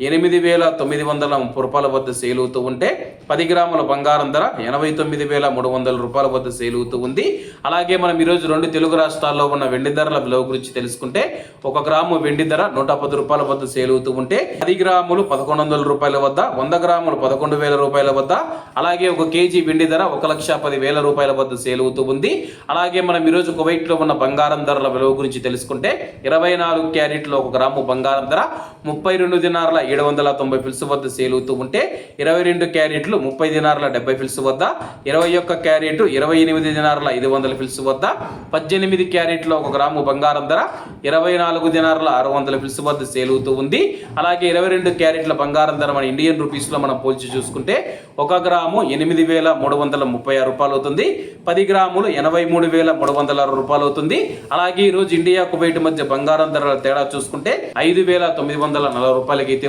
ఎనిమిది వేల తొమ్మిది వందల ముప్పై రూపాయల వద్ద సేల్ అవుతూ ఉంటే పది గ్రాముల బంగారం ధర ఎనభై తొమ్మిది వేల మూడు వందల రూపాయల వద్ద సేల్ అవుతూ ఉంది. అలాగే మనం ఈరోజు రెండు తెలుగు రాష్ట్రాల్లో ఉన్న వెండి ధరల విలువ గురించి తెలుసుకుంటే ఒక గ్రాము వెండి ధర నూట పది రూపాయల వద్ద సేల్ అవుతూ ఉంటే పది గ్రాములు పదకొండు వందల రూపాయల వద్ద వంద గ్రాములు పదకొండు వేల రూపాయల వద్ద అలాగే ఒక కేజీ వెండి ధర ఒక లక్ష పది వేల రూపాయల వద్ద సేల్ అవుతూ ఉంది. అలాగే మనం ఈరోజు కువైట్లో ఉన్న బంగారం ధరల విలువ గురించి తెలుసుకుంటే ఇరవై నాలుగు క్యారెట్లో ఒక గ్రాము బంగారం ధర ముప్పై రెండు దినార్ల ఏడు వందల తొంభై ఫిల్స్ వద్ద సేల్ అవుతూ ఉంటే ఇరవై రెండు క్యారెట్లు ముప్పై దినారుల డెబ్బై ఫిల్స్ వద్ద ఇరవై ఒక్క క్యారెట్ ఇరవై ఎనిమిది దినారుల ఐదు వందల ఫిల్స్ వద్ద పద్దెనిమిది క్యారెట్లో ఒక గ్రాము బంగారం ధర ఇరవై నాలుగు దినారుల ఆరు వందల ఫిల్స్ వద్ద సేల్ అవుతూ ఉంది. అలాగే ఇరవై రెండు క్యారెట్ల బంగారం ధర మన ఇండియన్ రూపీస్లో మనం పోల్చి చూసుకుంటే ఒక గ్రాము ఎనిమిది వేల మూడు వందల ముప్పై ఆరు రూపాయలు అవుతుంది. పది గ్రాములు ఎనభై మూడు వేల మూడు వందల ఆరు రూపాయలు అవుతుంది. అలాగే ఈ రోజు ఇండియా కువైట్ మధ్య బంగారం ధరల తేడా చూసుకుంటే ఐదు వేల తొమ్మిది వందల నలభై రూపాయలకి అయితే